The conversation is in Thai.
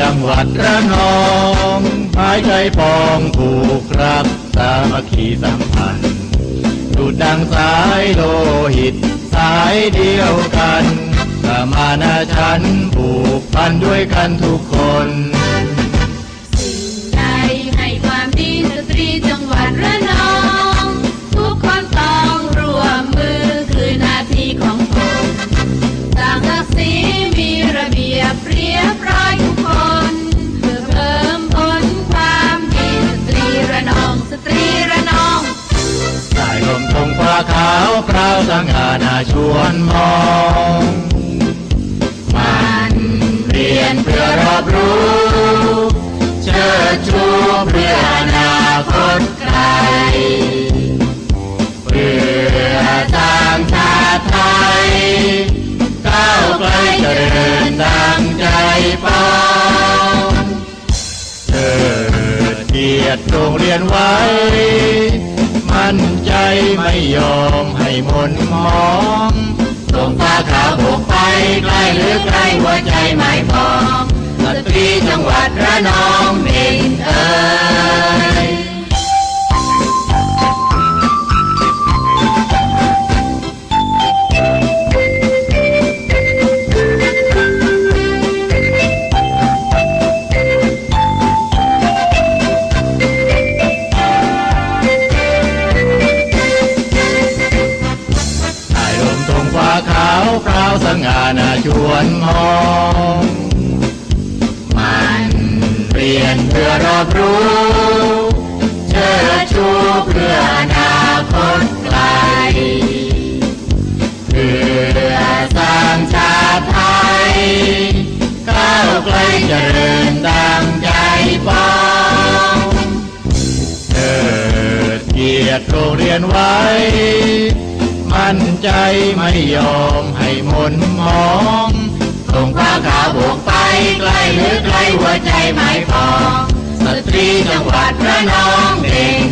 จังหวัดระนอง หายใจปองผูกรักสามัคคีสัมพันธ์ดูดดังสายโลหิต สายเดียวกันสมานฉันผูกพันด้วยกันทุกคน พราวสังหานาชวนมอง มันเรียนเพื่อรอบรู้เชิดชูเพื่ออนาคตไกลเพื่อสร้างชาติไทยก้าวไกลเจริญดังใจปองเชิดเกียรติโรงเรียนไว้ มั่นใจไม่ยอมให้มนมองตรงฟ้าขาวบกไปใกล้หรือไกลหัวใจหมายปองสตรีจังหวัดระนองาขาวพราวสง่านาชวนมอง มันเปลี่ยนเพื่อรอบรู้เชิดชูเพื่ออนาคตไกลเพื่อสร้างชาติไทยก้าวไกลเจริญดังใจปองเถิดเกียรติโรงเรียนไว้ มั่นใจไม่ยอมให้หมนมองส่งฟ้าขาวบกไปไกลหรือไกลหัวใจไม่พองสตรีจังหวัดพระนองเด่น